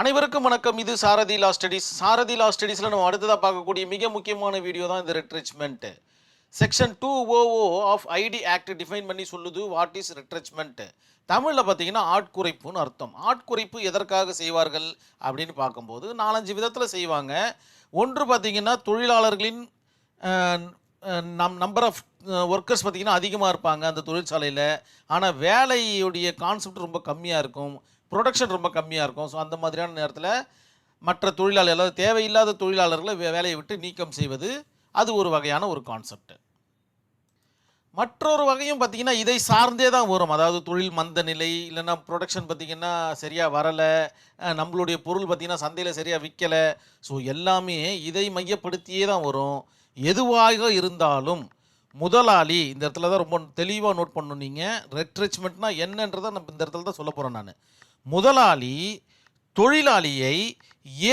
அனைவருக்கும் வணக்கம். இது சாரதி லா ஸ்டடீஸ். சாரதி லா ஸ்டடீஸில் நம்ம அடுத்ததாக பார்க்கக்கூடிய மிக முக்கியமான வீடியோ தான் இந்த retrenchment section two O O of IT define define சொல்லுது வாட் இஸ் ரெட்ரிச்மெண்ட்டு தமிழில் பார்த்தீங்கன்னா ஆட்குறைப்புன்னு அர்த்தம். ஆட்குறைப்பு எதற்காக செய்வார்கள் அப்படின்னு பார்க்கும்போது நாலஞ்சு விதத்தில் செய்வாங்க. ஒன்று பார்த்தீங்கன்னா தொழிலாளர்களின் நம் நம்பர் ஆஃப் ஒர்க்கர்ஸ் பார்த்திங்கன்னா அதிகமாக இருப்பாங்க அந்த தொழிற்சாலையில். ஆனால் வேலையுடைய கான்செப்ட் ரொம்ப கம்மியாக இருக்கும். ப்ரொடக்ஷன் ரொம்ப கம்மியாக இருக்கும். ஸோ அந்த மாதிரியான நேரத்தில் மற்ற தொழிலாளர் அதாவது தேவையில்லாத தொழிலாளர்களை வே- வேலையை விட்டு நீக்கம் செய்வது அது ஒரு வகையான ஒரு கான்செப்ட் மற்றொரு வகையும் பார்த்திங்கன்னா இதை சார்ந்தே தான் வரும். அதாவது தொழில் மந்த நிலை இல்லைன்னா ப்ரொடக்ஷன் பார்த்திங்கன்னா சரியாக வரலை நம்மளுடைய பொருள் பார்த்திங்கன்னா சந்தையில் சரியாக விற்கலை ஸோ எல்லாமே இதை மையப்படுத்தியே தான் வரும். எதுவாக இருந்தாலும் முதலாளி இந்த இடத்துல தான் ரொம்ப தெளிவாக நோட் பண்ணணும் நீங்கள் ரெட்ரிச்மெண்ட்னா என்னன்றதை நம்ம இந்த இடத்துல தான் சொல்ல போகிறேன் நான். முதலாளி தொழிலாளியை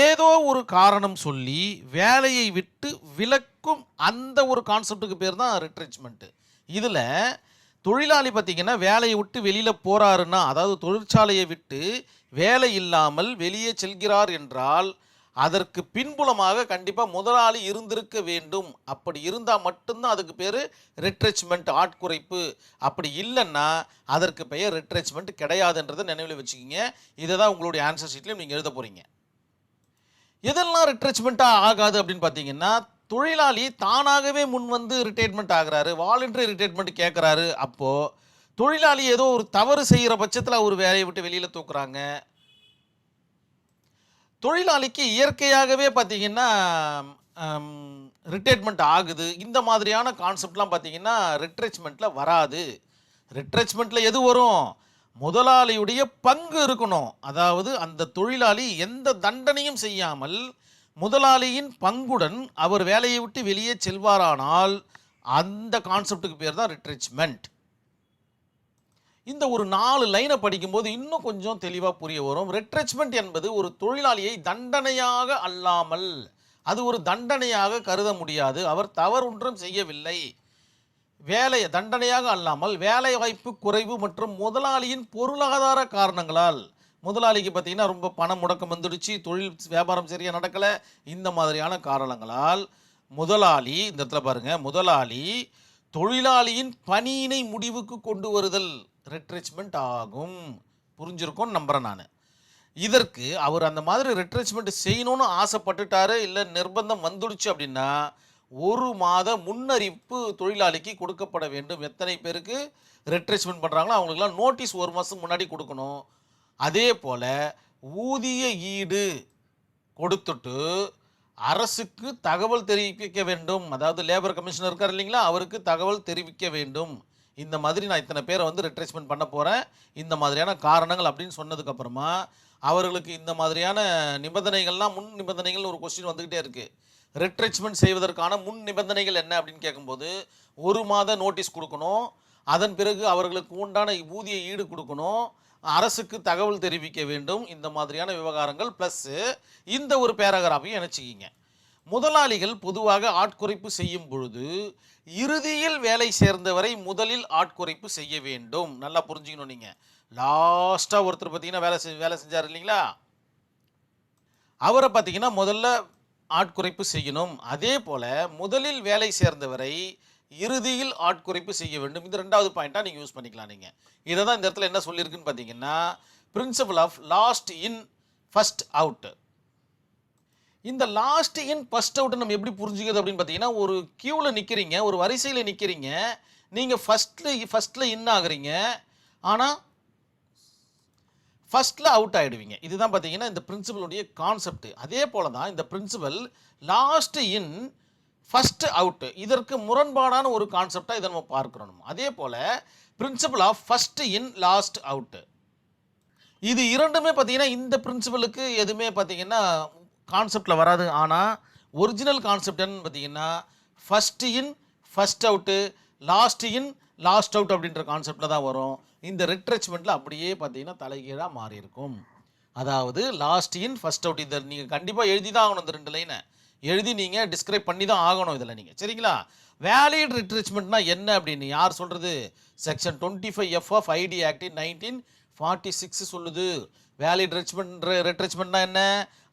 ஏதோ ஒரு காரணம் சொல்லி வேலையை விட்டு விலக்கும் அந்த ஒரு கான்செப்டுக்கு பேர் தான் ரிட்ரெச்மெண்ட்டு இதில் தொழிலாளி பார்த்திங்கன்னா வேலையை விட்டு வெளியில் போகிறாருன்னா அதாவது தொழிற்சாலையை விட்டு வேலை இல்லாமல் வெளியே செல்கிறார் என்றால் அதற்கு பின்புலமாக கண்டிப்பாக முதலாளி இருந்திருக்க வேண்டும். அப்படி இருந்தால் மட்டும்தான் அதுக்கு பேர் ரிட்ரெச்மெண்ட் ஆட்குறைப்பு. அப்படி இல்லைன்னா அதற்கு பெயர் ரிட்ரெச்மெண்ட் கிடையாதுன்றதை நினைவில் வச்சுக்கிங்க. இதை தான் உங்களுடைய ஆன்சர் ஷீட்லையும் நீங்கள் எழுத போகிறீங்க எதெல்லாம் ரிட்ரெச்மெண்ட்டாக ஆகாது அப்படின்னு பார்த்தீங்கன்னா தொழிலாளி தானாகவே முன் வந்து ரிட்டைர்மெண்ட் ஆகிறாரு. வாலண்டரி ரிட்டைர்மெண்ட் கேட்குறாரு அப்போது தொழிலாளி ஏதோ ஒரு தவறு செய்கிற பட்சத்தில் அவர் வேலையை விட்டு வெளியில் தூக்குறாங்க. தொழிலாளிக்கு இயற்கையாகவே பார்த்தீங்கன்னா ரிட்டைர்மெண்ட் ஆகுது. இந்த மாதிரியான கான்செப்ட்லாம் பார்த்தீங்கன்னா ரிட்ரெச்மெண்ட்டில் வராது. ரிட்ரெச்மெண்ட்டில் எது வரும்? முதலாளியுடைய பங்கு இருக்கணும். அதாவது அந்த தொழிலாளி எந்த தண்டனையும் செய்யாமல் முதலாளியின் பங்குடன் அவர் வேலையை விட்டு வெளியே செல்வாரானால் அந்த கான்செப்டுக்கு பேர் தான் ரிட்ரெச்மெண்ட் இந்த ஒரு நாலு லைனை படிக்கும்போது இன்னும் கொஞ்சம் தெளிவாக புரிய வரும். ரெட்ரெச்மெண்ட் என்பது ஒரு தொழிலாளியை தண்டனையாக அல்லாமல் அது ஒரு தண்டனையாக கருத முடியாது. அவர் தவறொன்றும் செய்யவில்லை. வேலையை தண்டனையாக அல்லாமல் வேலை வாய்ப்பு குறைவு மற்றும் முதலாளியின் பொருளாதார காரணங்களால் முதலாளிக்கு பார்த்தீங்கன்னா ரொம்ப பணம் முடக்கம் வந்துடுச்சு தொழில் வியாபாரம் சரியாக நடக்கலை இந்த மாதிரியான காரணங்களால் முதலாளி இந்த இடத்துல பாருங்கள் முதலாளி தொழிலாளியின் பணியினை முடிவுக்கு கொண்டு வருதல். ரிட்ரெச்மெண்ட் ஆகும். புரிஞ்சிருக்கோன்னு நம்புகிறேன் நான். இதற்கு அவர் அந்த மாதிரி ரிட்ரெச்மெண்ட் செய்யணும்னு ஆசைப்பட்டுட்டாரு இல்லை நிர்பந்தம் வந்துடுச்சு அப்படின்னா ஒரு மாத முன்னறிவிப்பு தொழிலாளிக்கு கொடுக்கப்பட வேண்டும். எத்தனை பேருக்கு ரெட்ரெச்மெண்ட் பண்ணுறாங்களோ அவங்களுக்குலாம் நோட்டீஸ் ஒரு மாதம் முன்னாடி கொடுக்கணும். அதே போல் ஊதிய ஈடு கொடுத்துட்டு அரசுக்கு தகவல் தெரிவிக்க வேண்டும். அதாவது லேபர் கமிஷனர் இருக்கார் இல்லைங்களா? அவருக்கு தகவல் தெரிவிக்க வேண்டும். இந்த மாதிரி நான் இத்தனை பேரை வந்து ரிட்ரேஸ்மெண்ட் பண்ண போகிறேன் இந்த மாதிரியான காரணங்கள் அப்படின்னு சொன்னதுக்கப்புறமா அவர்களுக்கு இந்த மாதிரியான நிபந்தனைகள்லாம் முன் நிபந்தனைகள் ஒரு கொஸ்டின் வந்துக்கிட்டே இருக்குது ரிட்ரேச்மெண்ட் செய்வதற்கான முன் நிபந்தனைகள் என்ன அப்படின்னு கேட்கும்போது ஒரு மாத நோட்டீஸ் கொடுக்கணும். அதன் பிறகு அவர்களுக்கு உண்டான ஊதிய ஈடு கொடுக்கணும். அரசுக்கு தகவல் தெரிவிக்க வேண்டும். இந்த மாதிரியான விவகாரங்கள் ப்ளஸ்ஸு இந்த ஒரு பேராகிராஃபையும் நினச்சிக்கிங்க முதலாளிகள் பொதுவாக ஆட்குறைப்பு செய்யும் பொழுது இறுதியில் வேலை சேர்ந்தவரை முதலில் ஆட்குறைப்பு செய்ய வேண்டும். நல்லா புரிஞ்சுக்கணும் நீங்கள் லாஸ்ட்டாக ஒருத்தர் பார்த்தீங்கன்னா வேலை செய் வேலை செஞ்சார் இல்லைங்களா? அவரை பார்த்தீங்கன்னா முதல்ல ஆட்குறைப்பு செய்யணும். அதே போல் முதலில் வேலை சேர்ந்தவரை இறுதியில் ஆட்குறைப்பு செய்ய வேண்டும். இந்த ரெண்டாவது பாயிண்ட்டாக நீங்கள் யூஸ் பண்ணிக்கலாம் நீங்கள் இதை தான் இந்த இடத்துல என்ன சொல்லியிருக்குன்னு பார்த்தீங்கன்னா principal of last in first out இந்த லாஸ்ட் இன் ஃபர்ஸ்ட் அவுட் நம்ம எப்படி புரிஞ்சுக்கிறது அப்படின்னு பார்த்தீங்கன்னா ஒரு கியூவில் நிற்கிறீங்க ஒரு வரிசையில் நிற்கிறீங்க நீங்கள் ஃபஸ்ட்டில் ஃபஸ்ட்டில் இன் ஆகுறீங்க ஆனால் ஃபஸ்ட்டில் அவுட் ஆகிடுவீங்க இதுதான் பார்த்தீங்கன்னா இந்த பிரின்சிபலுடைய கான்செப்ட் அதே போல தான் இந்த principal last in first out இதற்கு முரண்பாடான ஒரு கான்செப்டாக இதை நம்ம பார்க்கணும் நம்ம. அதே போல் principal of first in last out இது இரண்டுமே பார்த்தீங்கன்னா இந்த பிரின்சிபலுக்கு எதுவுமே பார்த்தீங்கன்னா கான்செப்டில் வராது. ஆனால் ஒரிஜினல் கான்செப்ட் என்னன்னு பார்த்தீங்கன்னா first in first out last in last out அப்படின்ற கான்செப்டில் தான் வரும். இந்த ரிட்ரெச்மெண்ட்டில் அப்படியே பார்த்தீங்கன்னா தலைகீழாக மாறி இருக்கும் அதாவது லாஸ்ட் இன் ஃபர்ஸ்ட் அவுட் இதை நீங்கள் கண்டிப்பாக எழுதி தான் ஆகணும் இந்த ரெண்டு லைனை எழுதி நீங்கள் டிஸ்கிரைப் பண்ணி தான் ஆகணும் இதில் நீங்கள் சரிங்களா? வேலிட் ரிட்ரெச்மெண்ட்னா என்ன அப்படின்னு யார் சொல்கிறது section twenty five F of IT actin nineteen forty six சொல்லுது வேலிட் ரெட்ச்மெண்ட் ரெட்ரெச்மெண்ட்னா என்ன?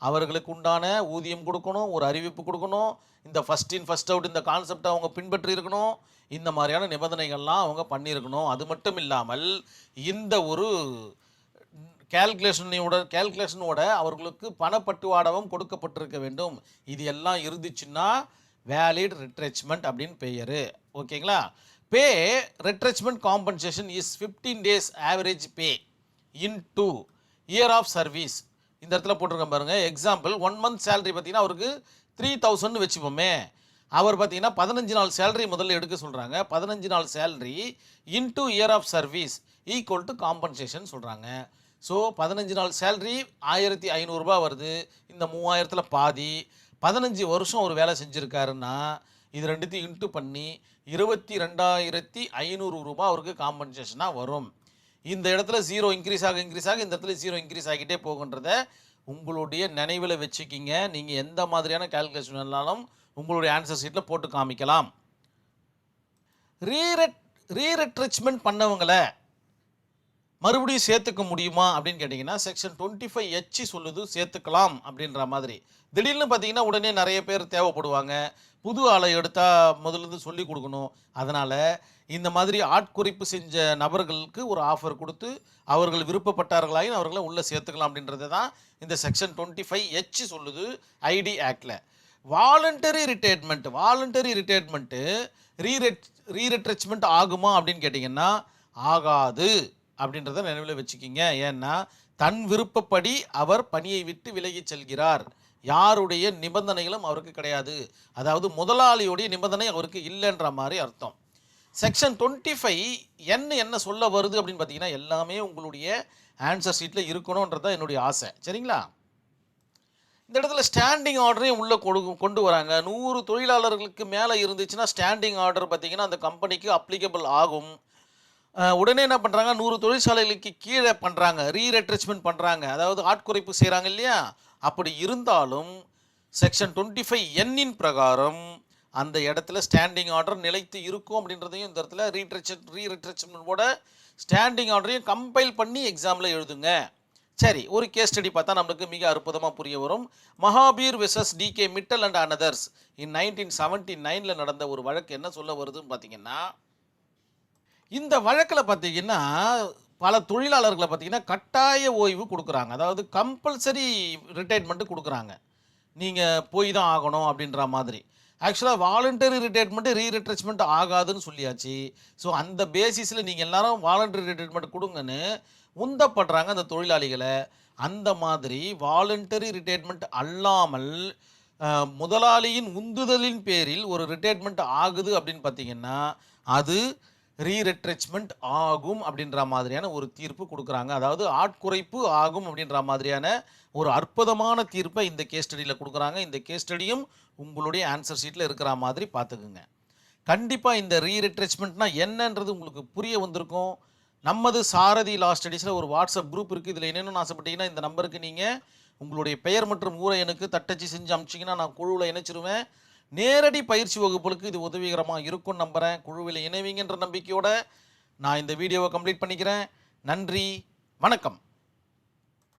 அவர்களுக்கு உண்டான ஊதியம் கொடுக்கணும் ஒரு அறிவிப்பு கொடுக்கணும். இந்த ஃபஸ்ட் இன் ஃபஸ்ட் அவுட் இந்த கான்செப்டை அவங்க பின்பற்றி இருக்கணும் இந்த மாதிரியான நிபந்தனைகள்லாம் அவங்க பண்ணியிருக்கணும். அது மட்டும் இல்லாமல் இந்த ஒரு கேல்குலேஷனோட கேல்குலேஷனோட அவர்களுக்கு பணப்பட்டுவாடவும் கொடுக்கப்பட்டிருக்க வேண்டும். இது எல்லாம் இருந்துச்சுன்னா வேலிட் ரிட்ரெச்மெண்ட் அப்படின்னு பெயர். ஓகேங்களா? Pay retrenchment compensation is fifteen days average pay in two year of service இந்த இடத்துல போட்டிருக்கேன் பாருங்கள் எக்ஸாம்பிள் ஒன் மந்த் சேலரி பார்த்தீங்கன்னா அவருக்கு த்ரீ தௌசண்ட்னு வச்சுப்போமே. அவர் பார்த்தீங்கன்னா பதினஞ்சு நாள் சேலரி முதல்ல எடுக்க சொல்கிறாங்க பதினஞ்சு நாள் salary into year of service equal to compensation சொல்கிறாங்க ஸோ பதினஞ்சு நாள் சேலரி ஆயிரத்தி ஐநூறுரூபா வருது. இந்த மூவாயிரத்தில் பாதி. பதினஞ்சு வருஷம் ஒரு வேலை செஞ்சுருக்காருன்னா இது ரெண்டுத்தையும் இன்ட்டு பண்ணி இருபத்தி ரெண்டாயிரத்தி ஐநூறு ரூபா அவருக்கு காம்பன்சேஷனாக வரும். இந்த இடத்துல ஜீரோ இன்க்ரீஸ் ஆக இன்க்ரீஸ் ஆக இந்த இடத்துல ஜீரோ இன்க்ரீஸ் ஆகிட்டே போகுன்றத உங்களுடைய நினைவில் வச்சுக்கிங்க. நீங்கள் எந்த மாதிரியான கால்குலேஷன் வேணாலும் உங்களுடைய ஆன்சர் ஷீட்டில் போட்டு காமிக்கலாம். ரீரெட் ரீரெட்ரிச்மெண்ட் பண்ணவங்களை மறுபடியும் சேர்த்துக்க முடியுமா அப்படின்னு கேட்டிங்கன்னா செக்ஷன் டுவெண்ட்டி ஃபைவ் எச்சி சொல்லுது சேர்த்துக்கலாம் அப்படின்ற மாதிரி. திடீர்னு பார்த்தீங்கன்னா உடனே நிறைய பேர் தேவைப்படுவாங்க. புது ஆளை எடுத்தால் முதல்ல சொல்லி கொடுக்கணும். அதனால் இந்த மாதிரி ஆட்குறிப்பு செஞ்ச நபர்களுக்கு ஒரு ஆஃபர் கொடுத்து அவர்கள் விருப்பப்பட்டார்களாயின் அவர்களை உள்ளே சேர்த்துக்கலாம் அப்படின்றது தான் இந்த செக்ஷன் டுவெண்ட்டி ஃபைவ் எச் சொல்லுது ஐடி ஆக்டில் வாலண்டரி ரிட்டையர்மெண்ட் வாலண்டரி ரிட்டையர்மெண்ட்டு ரீரெட் ரீரெட்ரெச்மெண்ட் ஆகுமா அப்படின்னு கேட்டிங்கன்னா ஆகாது. அப்படின்றத நினைவில் வச்சுக்கிங்க. ஏன்னா தன் விருப்பப்படி அவர் பணியை விட்டு விலகி செல்கிறார். யாருடைய நிபந்தனைகளும் அவருக்கு கிடையாது. அதாவது முதலாளியுடைய நிபந்தனை அவருக்கு இல்லைன்ற மாதிரி அர்த்தம். செக்ஷன் டுவெண்ட்டி ஃபைவ் என்ன என்ன சொல்ல வருது அப்படின்னு பார்த்தீங்கன்னா எல்லாமே உங்களுடைய ஆன்சர் ஷீட்டில் இருக்கணுன்றது தான் என்னுடைய ஆசை. சரிங்களா? இந்த இடத்துல ஸ்டாண்டிங் ஆர்டரையும் உள்ளே கொடு கொண்டு வராங்க. நூறு தொழிலாளர்களுக்கு மேலே இருந்துச்சுன்னா ஸ்டாண்டிங் ஆர்டர் பார்த்தீங்கன்னா அந்த கம்பெனிக்கு அப்ளிகபிள் ஆகும். உடனே என்ன பண்ணுறாங்க நூறு தொழிற்சாலைகளுக்கு கீழே பண்ணுறாங்க ரீரெட்ரெச்மெண்ட் பண்ணுறாங்க அதாவது ஆட்குறைப்பு செய்கிறாங்க இல்லையா? அப்படி இருந்தாலும் செக்ஷன் டுவெண்ட்டி ஃபைவ் எண்ணின் பிரகாரம் அந்த இடத்துல ஸ்டாண்டிங் ஆர்டர் நிலைத்து இருக்கும் அப்படின்றதையும் இந்த இடத்துல ரீட்ரெச் ரீரெட்ரெச்மெண்ட்டோட ஸ்டாண்டிங் ஆர்டரையும் கம்பைல் பண்ணி எக்ஸாமில் எழுதுங்க. சரி ஒரு கேஸ் ஸ்டடி பார்த்தா நம்மளுக்கு மிக அற்புதமாக புரிய வரும். Mahabir versus D K Mittal and others in nineteen seventy நைனில் நடந்த ஒரு வழக்கு என்ன சொல்ல வருதுன்னு பார்த்தீங்கன்னா இந்த வழக்கில் பார்த்தீங்கன்னா பல தொழிலாளர்களை பார்த்தீங்கன்னா கட்டாய ஓய்வு கொடுக்குறாங்க. அதாவது கம்பல்சரி ரிட்டைர்மெண்ட்டு கொடுக்குறாங்க. நீங்கள் போய் தான் ஆகணும் அப்படின்ற மாதிரி. ஆக்சுவலாக வாலண்டரி ரிட்டையர்மெண்ட்டு ரீ ரிட்ரெச்மெண்ட் ஆகாதுன்னு சொல்லியாச்சு. ஸோ அந்த பேசிஸில் நீங்கள் எல்லாரும் வாலண்டரி ரிட்டைர்மெண்ட் கொடுங்கன்னு உந்தப்படுறாங்க அந்த தொழிலாளிகளை. அந்த மாதிரி வாலண்டரி ரிட்டையர்மெண்ட் அல்லாமல் முதலாளியின் உந்துதலின் பேரில் ஒரு ரிட்டையர்மெண்ட் ஆகுது அப்படின்னு பார்த்தீங்கன்னா அது ரீரெட்ரெச்மெண்ட் ஆகும் அப்படின்ற மாதிரியான ஒரு தீர்ப்பு கொடுக்குறாங்க. அதாவது ஆட்குறைப்பு ஆகும் அப்படின்ற மாதிரியான ஒரு அற்புதமான தீர்ப்பை இந்த கேஸ் ஸ்டடியில் கொடுக்குறாங்க. இந்த கேஸ் ஸ்டடியும் உங்களுடைய ஆன்சர் ஷீட்டில் இருக்கிற மாதிரி பார்த்துக்குங்க. கண்டிப்பாக இந்த ரீரெட்ரெச்மெண்ட்னா என்னன்றது உங்களுக்கு புரிய வந்திருக்கும். நமது சாரதி லா ஸ்டடீஸில் ஒரு வாட்ஸ்அப் குரூப் இருக்குது இதில் என்னென்னு ஆசைப்பட்டீங்கன்னா இந்த நம்பருக்கு நீங்கள் உங்களுடைய பெயர் மற்றும் ஊரை எனக்கு தட்டச்சு செஞ்சு அமிச்சிங்கன்னா நான் குழுவில் இணைச்சிருவேன். நேரடி பயிற்சி வகுப்புகளுக்கு இது உதவிகரமாக இருக்கும் நம்புகிறேன் குழுவில் இணைவீங்கன்ற நம்பிக்கையோடு நான் இந்த வீடியோவை கம்ப்ளீட் பண்ணிக்கிறேன். நன்றி. வணக்கம்.